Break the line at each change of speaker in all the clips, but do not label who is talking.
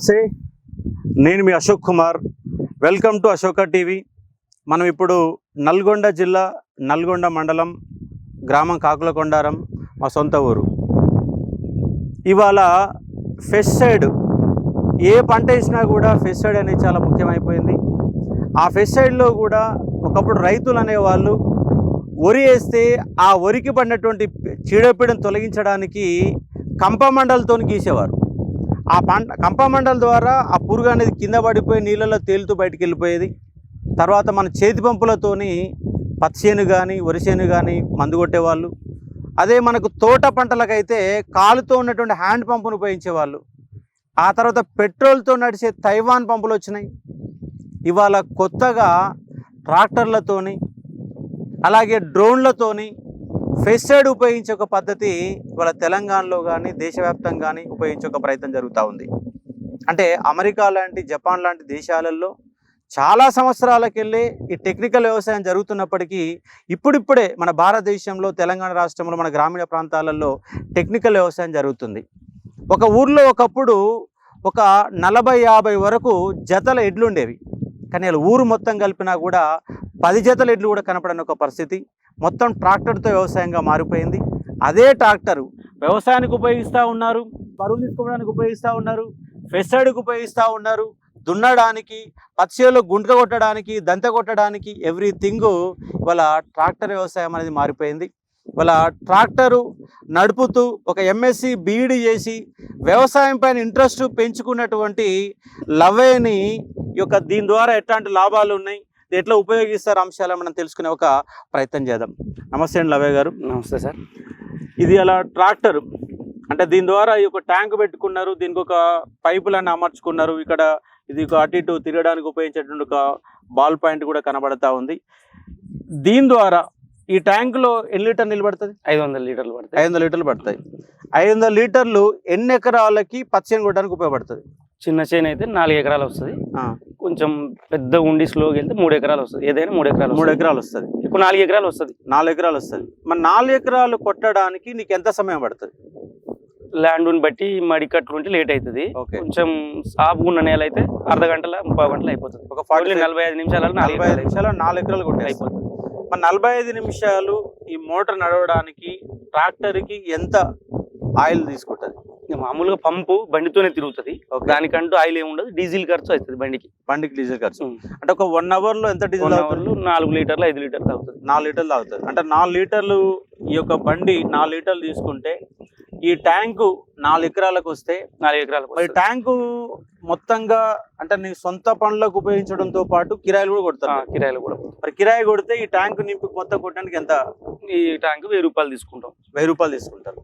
నమస్తే. నేను మీ Ashok Kumar. Welcome to Ashoka TV. మనం ఇప్పుడు నల్గొండ జిల్లా నల్గొండ మండలం గ్రామం కాకులకొండారం మా సొంత ఊరు. ఇవాళ ఫెస్సైడ్ ఏ పంట వేసినా కూడా ఫెస్సైడ్ అనేది చాలా ముఖ్యమైపోయింది. ఆ ఫెస్సైడ్లో కూడా ఒకప్పుడు రైతులు అనేవాళ్ళు వరి వేస్తే ఆ వరికి పడినటువంటి చీడపీడను తొలగించడానికి కంపమండలతో గీసేవారు. ఆ పంట కంపమండల ద్వారా ఆ పురుగు అనేది కింద పడిపోయి నీళ్ళలో తేలుతూ బయటికి వెళ్ళిపోయేది. తర్వాత మన చేతి పంపులతోని పచ్చిసేను కానీ వరిసేను కానీ మందు కొట్టేవాళ్ళు. అదే మనకు తోట పంటలకైతే కాలుతో ఉన్నటువంటి హ్యాండ్ పంపును ఉపయోగించేవాళ్ళు. ఆ తర్వాత పెట్రోల్తో నడిచే తైవాన్ పంపులు వచ్చినాయి. ఇవాళ కొత్తగా ట్రాక్టర్లతోని అలాగే డ్రోన్లతోని ఫెస్టైడ్ ఉపయోగించే ఒక పద్ధతి ఇవాళ తెలంగాణలో కానీ దేశవ్యాప్తంగా కానీ ఉపయోగించే ఒక ప్రయత్నం జరుగుతూ ఉంది. అంటే అమెరికా లాంటి జపాన్ లాంటి దేశాలలో చాలా సంవత్సరాలకెళ్ళి ఈ టెక్నికల్ వ్యవసాయం జరుగుతున్నప్పటికీ ఇప్పుడిప్పుడే మన భారతదేశంలో తెలంగాణ రాష్ట్రంలో మన గ్రామీణ ప్రాంతాలలో టెక్నికల్ వ్యవసాయం జరుగుతుంది. ఒక ఊర్లో ఒకప్పుడు ఒక నలభై యాభై వరకు జతల ఎడ్లు ఉండేవి. కానీ ఊరు మొత్తం కలిపినా కూడా పది జతల ఎడ్లు కూడా కనపడని ఒక పరిస్థితి. మొత్తం ట్రాక్టర్తో వ్యవసాయంగా మారిపోయింది. అదే ట్రాక్టరు వ్యవసాయానికి ఉపయోగిస్తూ ఉన్నారు బరువులు తీసుకోవడానికి ఉపయోగిస్తూ ఉన్నారు ఫెసైడ్కి ఉపయోగిస్తూ ఉన్నారు. దున్నడానికి పచ్చిలో గుంటక కొట్టడానికి దంత కొట్టడానికి ఎవ్రీథింగ్ ఇవాళ ట్రాక్టర్ వ్యవసాయం అనేది మారిపోయింది. ఇవాళ ట్రాక్టరు నడుపుతూ ఒక ఎంఎస్సి బీఈడి చేసి వ్యవసాయం పైన ఇంట్రెస్ట్ పెంచుకున్నటువంటి లవేని ఈ యొక్క దీని ద్వారా ఎట్లాంటి లాభాలు ఉన్నాయి? ఎట్లా ఉపయోగిస్తారు అంశాలు మనం తెలుసుకునే ఒక ప్రయత్నం చేద్దాం. నమస్తే అండి లవే గారు.
నమస్తే సార్.
ఇది అలా ట్రాక్టర్. అంటే దీని ద్వారా ఈ యొక్క ట్యాంక్ పెట్టుకున్నారు దీనికి ఒక పైపులన్నీ అమర్చుకున్నారు. ఇక్కడ ఇది ఒక అటు ఇటు తిరగడానికి ఉపయోగించేటువంటి ఒక బాల్ పాయింట్ కూడా కనబడతా ఉంది. దీని ద్వారా ఈ ట్యాంకులో ఎన్ని లీటర్ నిలబడుతుంది?
ఐదు వందల లీటర్లు పడతాయి.
ఐదు వందల లీటర్లు పడతాయి. ఐదు వందల లీటర్లు ఎన్ని ఎకరాలకి పచ్చని కొట్టడానికి ఉపయోగపడుతుంది?
చిన్న చేను అయితే నాలుగు ఎకరాలు వస్తుంది.
ఆ,
కొంచెం పెద్ద ఉండి స్లోకి వెళ్తే మూడు ఎకరాలు వస్తుంది. ఏదైనా మూడు ఎకరాలు
మూడు. ఎకరాలు వస్తుంది.
ఎక్కువ నాలుగు ఎకరాలు వస్తుంది.
నాలుగు ఎకరాలు వస్తుంది. మరి నాలుగు ఎకరాలు కొట్టడానికి నీకు ఎంత సమయం పడుతుంది?
ల్యాండ్ బట్టి మడి కట్లు ఉంటే లేట్ అవుతుంది కొంచెం సాపు ఉన్న నేల అయితే అర్ధ గంటల ముప్పై గంటలు అయిపోతుంది.
ఒక ఫార్టీ
నలభై ఐదు నిమిషాలలో నాలుగు
నలభై ఐదు నిమిషాలు నాలుగు ఎకరాలు కొట్టేస్తాయి
అయిపోతుంది.
మరి నలభై ఐదు నిమిషాలు ఈ మోటార్ నడవడానికి ట్రాక్టర్కి ఎంత ఆయిల్ తీసుకుంటుంది?
మామూలుగా పంపు బండితోనే తిరుగుతుంది. దానికంటూ ఆయిల్ ఏమి ఉండదు డీజిల్ ఖర్చు అవుతుంది బండికి.
బండికి డీజిల్ ఖర్చు. అంటే ఒక వన్ అవర్లో ఎంత డీజిల్ అవుతుంది?
అవర్లు నాలుగు లీటర్లు ఐదు లీటర్లు అవుతుంది
నాలుగు లీటర్లు అవుతుంది అంటే నాలుగు లీటర్లు ఈ యొక్క బండి నాలుగు లీటర్లు తీసుకుంటే ఈ ట్యాంకు నాలుగు ఎకరాలకు వస్తే
నాలుగు ఎకరాలకు.
ట్యాంకు మొత్తంగా అంటే నీ సొంత పనులకు ఉపయోగించడంతో పాటు కిరాయిలు కూడా
ఆ,
కొడతారు.
కిరాయిలు కూడా
మరి కిరాయి కొడితే ఈ ట్యాంకు నింపి మొత్తం కొట్టడానికి ఎంత?
ఈ ట్యాంక్ వెయ్యి రూపాయలు తీసుకుంటాం.
వెయ్యి రూపాయలు తీసుకుంటారు.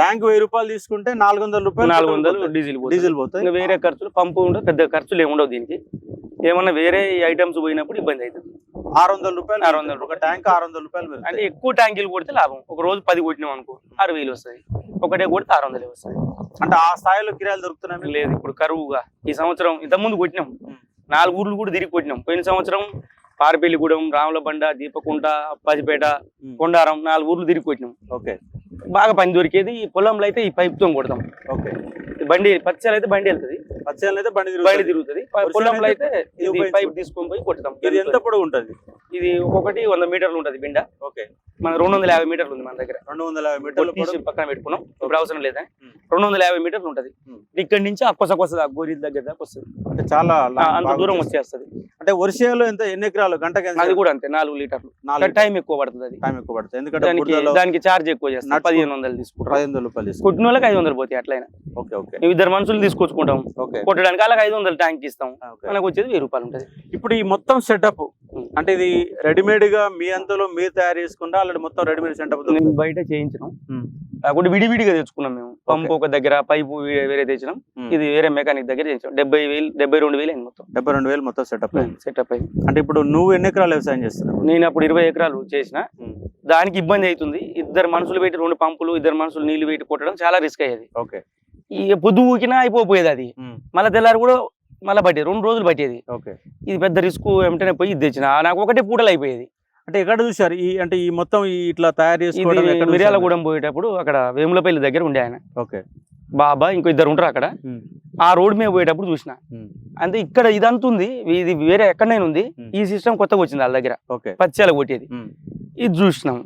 ట్యాంక్ వెయ్యి రూపాయలు తీసుకుంటే నాలుగు వందల రూపాయలు
నాలుగు వందలు. డీజిల్ పోతుంది.
డీజిల్ పోతాయి.
ఇంకా వేరే ఖర్చులు పంపు ఉండదు పెద్ద ఖర్చులు ఏమి ఉండవు దీనికి. ఏమన్నా వేరే ఐటమ్స్ పోయినప్పుడు ఇబ్బంది అవుతుంది.
ఆరు వందల రూపాయలు
ఆరు వందల
ఒక ట్యాంక్ ఆరు వందల రూపాయలు.
అంటే ఎక్కువ ట్యాంకీలు కొడితే లాభం. ఒక రోజు పది కొట్టినాం అనుకో ఆరు వేలు వస్తుంది ఒకటే కొడితే ఆరు వందలు వస్తుంది
అంటే ఆ స్థాయిలో కిరాయిలు దొరుకుతున్నాయి?
లేదు ఇప్పుడు కరువుగా. ఈ సంవత్సరం ఇంత ముందు కొట్టినాం. నాలుగు ఊర్లు కూడా తిరిగి కొట్టినాం. పోయిన సంవత్సరం పారపల్లిగూడెం రాములబండ దీపకుంట అప్పాజిపేట. కొండారం నాలుగు ఊర్లు తిరిగి కొట్టినాం.
ఓకే.
బాగా పని దొరికేది. ఈ పొలంలో అయితే ఈ పైప్తో కొడతాం.
ఓకే.
ఈ బండి పచ్చలు అయితే బండి వెళ్తుంది.
పచ్చళ్ళు అయితే బండి
బండి
తిరుగుతుంది.
పొలంలో
అయితే ఇది.
పైప్ తీసుకొని పోయి కొడతాం.
ఇది ఎంత పొడవు ఉంటుంది?
ఇది ఒక్కొక్కటి వంద మీటర్లు ఉంటది బిండ.
ఓకే.
మన రెండు వందల యాభై మీటర్లు ఉంది మన దగ్గర.
రెండు వందల యాభై మీటర్ల
తీసి పక్కన పెట్టుకున్నాం. ఇప్పుడు అవసరం లేదా. రెండు వందల యాభై మీటర్లు ఉంటది. ఇక్కడి నుంచి ఆ కొస కొస గోరి దగ్గర దాకా వస్తుంది.
అంటే చాలా
ఆ, అంత దూరం
వచ్చేస్తుంది. అంటే వర్షాలు ఎంత ఎన్ని ఎకరాలు గంటకి
అది కూడా అంతే నాలుగు లీటర్లు.
నాలుగు
టైం ఎక్కువ పడుతుంది అది.
టైం ఎక్కువ పడుతుంది. ఎందుకంటే
దానికి చార్జ్ ఎక్కువ చేస్తాం
నడుచుకో-
పదిహేను వందలు తీసుకుంటాం
పదిహేను వందల రూపాయలు తీసుకుంటాం
కొట్టిన వాళ్ళకి ఐదు వందలు పోతాయి అట్లయినా.
Okay okay.
ఇద్దరు మనుషులు తీసుకొచ్చుకుంటాం. కొట్టడానికి అలాగే ఐదు వందలు ట్యాంక్ ఇస్తాం. మనకు వచ్చేది వెయ్యి రూపాయలు ఉంటుంది.
ఇప్పుడు ఈ మొత్తం సెటప్. అంటే ఇది రెడీమేడ్గా మీ అంతలో మీరు తయారు చేసుకుంటా ఆల్రెడీ మొత్తం రెడీమేడ్ సెటప్
బయట చేయించినాం. కాకుండా విడివిడిగా తెచ్చుకున్నాం మేము. పంపు ఒక దగ్గర పైపు వేరే తెచ్చినాం. ఇది వేరే మెకానిక్ దగ్గర చేయించాం డెబ్బై వేలు డెబ్బై రెండు వేలు అయింది మొత్తం.
డెబ్బై రెండు వేలు మొత్తం సెటప్
సెటప్ అయింది.
అంటే ఇప్పుడు నువ్వు ఎన్ని ఎకరాలు వ్యవసాయం చేస్తున్నావు?
నేను అప్పుడు ఇరవై ఎకరాలు చేసిన. దానికి ఇబ్బంది అవుతుంది. ఇద్దరు మనుషులు పెట్టి రెండు పంపులు ఇద్దరు మనుషులు నీళ్ళు పెట్టి కొట్టడం చాలా రిస్క్ అయ్యేది.
ఓకే.
ఈ పొద్దు ఊకినా అయిపోయేది అది. మళ్ళీ తెల్లారి కూడా మళ్ళీ పట్టేది రెండు రోజులు పట్టేది.
ఓకే.
ఇది పెద్ద రిస్క్ వెంటనే పోయి ఇది తెచ్చిన. నాకు ఒకటే పూటలు అయిపోయేది.
అంటే ఎక్కడ చూసారు ఈ అంటే ఈ మొత్తం ఇట్లా తయారు చేసుకోవడం?
మిర్యాలగూడెం పోయేటప్పుడు అక్కడ వేములపల్లి దగ్గర ఉండే ఆయన.
ఓకే.
బాబా ఇంకో ఇద్దరు ఉంటారు అక్కడ. ఆ రోడ్ మీద పోయేటప్పుడు చూసిన. అంటే ఇక్కడ ఇదంతా ఉంది. ఇది వేరే ఎక్కడైనా ఉంది. ఈ సిస్టమ్ కొత్తగా వచ్చింది వాళ్ళ దగ్గర.
ఓకే.
పచ్చాల కొట్టేది. ఇది చూసినాం.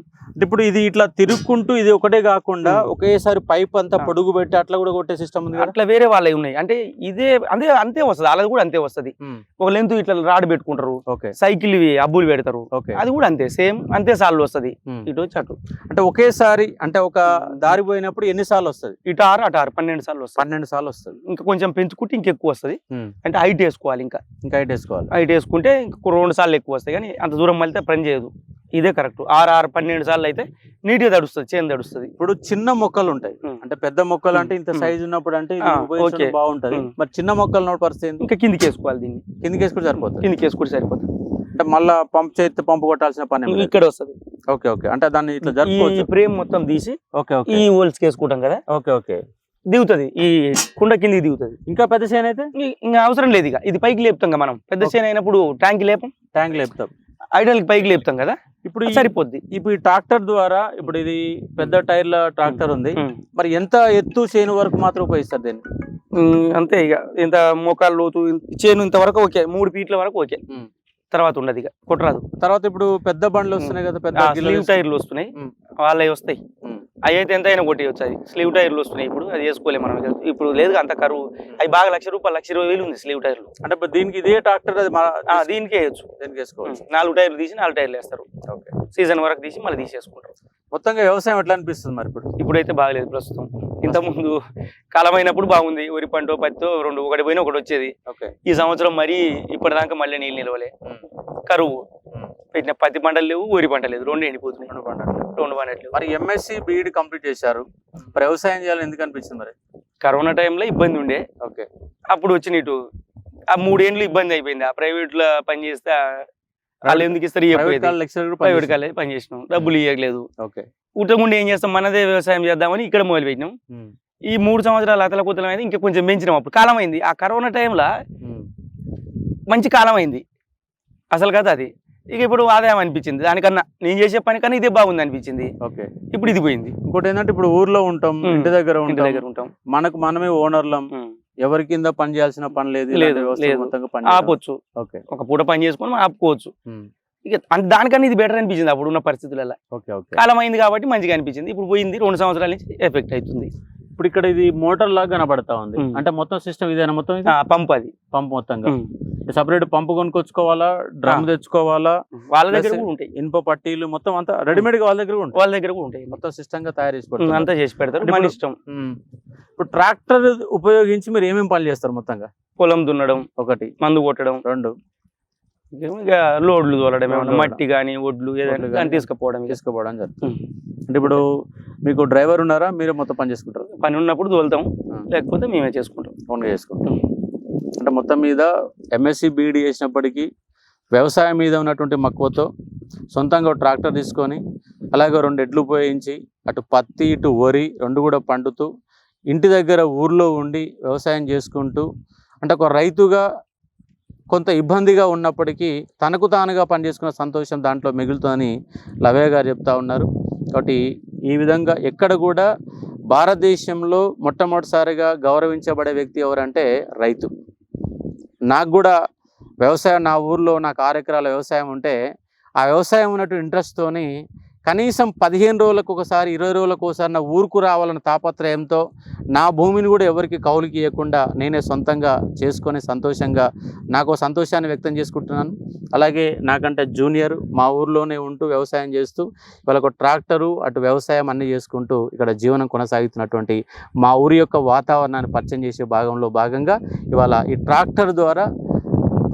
ఇప్పుడు ఇది ఇట్లా తిరుక్కుంటూ ఇది ఒకటే కాకుండా. ఒకేసారి పైప్ అంతా. పొడుగు పెట్టి అట్లా కూడా కొట్టే సిస్టమ్ ఉంది
అట్లా వేరే వాళ్ళవి ఉన్నాయి. అంటే ఇదే అంతే అంతే వస్తుంది. వాళ్ళది కూడా అంతే వస్తుంది. ఒక లెంత్ ఇట్లా రాడ్ పెట్టుకుంటారు.
ఓకే.
సైకిల్ అబ్బులు పెడతారు.
ఓకే.
అది కూడా అంతే సేమ్ అంతే సార్లు వస్తుంది. ఇటు వచ్చి అటు.
అంటే ఒకేసారి అంటే ఒక దారి పోయినప్పుడు ఎన్ని సార్లు వస్తుంది?
ఇటు ఆరు అటు ఆరు పన్నెండు సార్లు వస్తుంది.
పన్నెండు సార్లు వస్తుంది.
ఇంకా కొంచెం పెంచుకుంటే ఇంకెక్కువ వస్తుంది. అంటే హైట్ వేసుకోవాలి ఇంకా.
ఇంకా హైట్ వేసుకోవాలి.
హైట్ వేసుకుంటే రెండు సార్లు ఎక్కువ వస్తాయి కానీ అంత దూరం వెళ్తే పని చేయదు. ఇదే కరెక్ట్. ఆరు ఆరు పన్నెండు సార్లు అయితే నీట్గా తడుస్తుంది చేను తడుస్తుంది.
ఇప్పుడు చిన్న మొక్కలు ఉంటాయి. అంటే పెద్ద మొక్కలు అంటే ఇంత. సైజు ఉన్నప్పుడు అంటే
ఓకే.
బాగుంటది. మరి చిన్న మొక్కలు ఉన్న పరిస్థితి?
ఇంకా కిందికి వేసుకోవాలి దీన్ని.
కిందికి వేసుకుంటే సరిపోతుంది.
కిందికి వేసుకుంటే సరిపోతుంది.
అంటే మళ్ళా పంప్ చేతి పంపు కొట్టాల్సిన పని.
ఇక్కడ వస్తుంది.
Okay okay. అంటే దాన్ని ఇట్లా జరుపుకోవచ్చు.
ఫ్రేమ్ మొత్తం తీసి
ఓకే ఓకే.
ఈ హోల్స్కి వేసుకుంటాం కదా?
Okay okay.
దిగుతుంది. ఈ కుండ కిందికి దిగుతుంది.
ఇంకా పెద్ద చేను అయితే?
ఇంకా అవసరం లేదు ఇక. ఇది పైకి లేపుతాం కదా మనం. పెద్ద. చేను అయినప్పుడు ట్యాంక్ లేపం.
ట్యాంక్ లేపుతాం.
ఐడల్ పైకి లేపుతాం కదా?
ఇప్పుడు
సరిపోద్ది.
ఇప్పుడు ఈ ట్రాక్టర్ ద్వారా ఇప్పుడు ఇది పెద్ద టైర్ల ట్రాక్టర్ ఉంది. మరి ఎంత ఎత్తు చేను వరకు మాత్రం ఉపయోగిస్తారు దీన్ని?
అంతే ఇక. ఇంత మోకాలు లోతు ఇంత- చేను ఇంతవరకు ఓకే. మూడు ఫీట్ల వరకు ఓకే. తర్వాత ఉండదు ఇక. కొట్టరాదు.
తర్వాత ఇప్పుడు పెద్ద బండ్లు వస్తున్నాయి కదా పెద్ద
టైర్లు వస్తున్నాయి. వాళ్ళవి వస్తాయి. అవి అయితే ఎంత అయినా కొట్టేయచ్చు అది. స్లీవ్ టైర్లు వస్తున్నాయి ఇప్పుడు అది వేసుకోలేము మనం. ఇప్పుడు లేదు అంత కరువు. అవి బాగా లక్ష రూపాయలు లక్ష ఇరవై వేలు ఉంది స్లీవ్ టైర్లు.
అంటే దీనికి ఇదే ట్రాక్టర్ అది
దీనికే వేయచ్చు.
దీనికి వేసుకోవచ్చు.
నాలుగు టైర్లు తీసి నాలుగు టైర్లు వేస్తారు.
ఓకే.
సీజన్ వరకు తీసి మళ్ళీ తీసేసుకుంటారు.
మొత్తంగా వ్యవసాయం ఎట్లా అనిపిస్తుంది మరి ఇప్పుడు?
ఇప్పుడైతే బాగలేదు ప్రస్తుతం. ఇంతకుముందు కాలమైనప్పుడు బాగుంది. వరి పంట పత్తో రెండు ఒకటి పోయినా ఒకటి వచ్చేది.
ఓకే.
ఈ సంవత్సరం మరి ఇప్పటిదాకా మళ్ళీ నీళ్ళు నిలవలే. కరువు. పెట్టిన పత్తి పంటలు లేవు వరి పంట లేదు. రెండు ఎండిపోతున్నాయి. రెండు పంటలు లేవు.
మరి ఎంఎస్సి బీఈడి కంప్లీట్ చేశారు. వ్యవసాయం చేయాలని ఎందుకు అనిపించింది మరి?
కరోనా టైంలో ఇబ్బంది ఉండే.
ఓకే.
అప్పుడు వచ్చిన ఇటు ఆ మూడేండ్లు ఇబ్బంది అయిపోయింది. ఆ ప్రైవేట్లో పని చేస్తే ఆ వాళ్ళు ఎందుకు ఇస్తారు?
ప్రైవేట్ కాలేజ్ లెక్చరర్ కూడా
ప్రైవేట్
పనిచేశారు.
కాలేజ్ పని చేసినాం. డబ్బులు ఇవ్వట్లేదు
ఓకే.
ఉట్టకుండా ఏం చేస్తాం? మనదే వ్యవసాయం చేద్దామని ఇక్కడ మొదలు పెట్టినాం. ఈ మూడు సంవత్సరాలు అతల కుతలం అయితే ఇంకా కొంచెం పెంచినాం అప్పుడు. కాలం అయింది. ఆ కరోనా టైంలో. మంచి కాలం అయింది. అసలు కదా అది. ఇక ఇప్పుడు ఆదాయం అనిపించింది. దానికన్నా నేను చేసే పని కన్నా ఇదే బాగుంది అనిపించింది.
ఓకే.
ఇప్పుడు ఇది పోయింది.
ఇంకోటి ఏంటంటే ఇప్పుడు ఊర్లో ఉంటాం. ఇంటి దగ్గర
ఇంటి దగ్గర ఉంటాం.
మనకు మనమే ఓనర్లం. ఎవరి కింద పని చేయాల్సిన పని లేదు
లేదు. ఆపొచ్చు.
ఓకే.
ఒక పూట పని చేసుకొని మనం ఆపుకోవచ్చు. ఇక దానికన్నా ఇది బెటర్ అనిపించింది అప్పుడు ఉన్న పరిస్థితులలో కాలం అయింది కాబట్టి మంచిగా అనిపించింది. ఇప్పుడు పోయింది రెండు సంవత్సరాల నుంచి ఎఫెక్ట్ అవుతుంది.
ఇప్పుడు ఇక్కడ ఇది మోటార్ లాగా కనబడతా ఉంది. అంటే మొత్తం సిస్టమ్ ఇదేనా మొత్తం
పంప్ అది
పంప్ మొత్తంగా. సపరేట్ పంపు కొనుక్కొచ్చుకోవాలా డ్రమ్. తెచ్చుకోవాలా
వాళ్ళ దగ్గర కూడా ఉంటాయి
ఇనుప పట్టీలు మొత్తం అంతా రెడీమేడ్గా వాళ్ళ దగ్గర ఉంటాయి
వాళ్ళ దగ్గర కూడా ఉంటాయి
మొత్తం సిస్టమ్గా తయారు చేసి.
అంతా చేసి పెడతారు మన
ఇప్పుడు-
ఇష్టం.
ఇప్పుడు ట్రాక్టర్ ఉపయోగించి మీరు ఏమేమి పనులు చేస్తారు మొత్తంగా
పొలం దున్నడం
ఒకటి
మందు కొట్టడం
రెండు
ఇక లోడ్లు తోలడం మట్టి కానీ ఒడ్లు ఏదైనా. తీసుకుపోవడం ఇక.
తీసుకోవడం జరుగుతుంది. అంటే ఇప్పుడు మీకు డ్రైవర్ ఉన్నారా? మీరే మొత్తం పని చేసుకుంటారు?
పని ఉన్నప్పుడు తోలుతాం.
ఆ.
లేకపోతే మేమే చేసుకుంటాం.
ఓన్గా చేసుకుంటాం. అంటే మొత్తం మీద ఎంఎస్సి బీఈడి చేసినప్పటికీ వ్యవసాయం మీద ఉన్నటువంటి మక్కువతో సొంతంగా ట్రాక్టర్ తీసుకొని అలాగే రెండు ఎడ్లు ఉపయోగించి అటు పత్తి ఇటు వరి రెండు కూడా పండుతూ ఇంటి దగ్గర ఊర్లో ఉండి వ్యవసాయం చేసుకుంటూ అంటే ఒక రైతుగా కొంత ఇబ్బందిగా ఉన్నప్పటికీ తనకు తానుగా పనిచేసుకున్న సంతోషం దాంట్లో మిగులుతుందని లవయ్య గారు చెప్తా ఉన్నారు. కాబట్టి ఈ విధంగా ఎక్కడ కూడా భారతదేశంలో మొట్టమొదటిసారిగా గౌరవించబడే వ్యక్తి ఎవరంటే రైతు. నాకు కూడా వ్యవసాయం నా ఊర్లో నాకు ఆరు ఎకరాల వ్యవసాయం ఉంటే ఆ వ్యవసాయం ఉన్నట్టు ఇంట్రెస్ట్తోని కనీసం పదిహేను రోజులకు ఒకసారి ఇరవై రోజులకు ఒకసారి నా ఊరుకు రావాలన్న తాపత్రయంతో నా భూమిని కూడా ఎవరికి కౌలుకి ఇవ్వకుండా నేనే సొంతంగా చేసుకొని సంతోషంగా నాకు సంతోషాన్ని వ్యక్తం చేసుకుంటున్నాను. అలాగే నాకంటే జూనియర్ మా ఊర్లోనే ఉంటూ వ్యవసాయం చేస్తూ ఇవాళ ఒక ట్రాక్టరు అటు వ్యవసాయం అన్నీ చేసుకుంటూ ఇక్కడ జీవనం కొనసాగుతున్నటువంటి మా ఊరి యొక్క వాతావరణాన్ని పరిచయం చేసే భాగంలో భాగంగా ఇవాళ ఈ ట్రాక్టర్ ద్వారా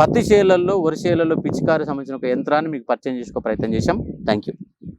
పత్తి చేలల్లో వరి చేలల్లో పిచికారి సంబంధించిన ఒక యంత్రాన్ని మీకు పరిచయం చేసుకో ప్రయత్నం చేశాం. Thank you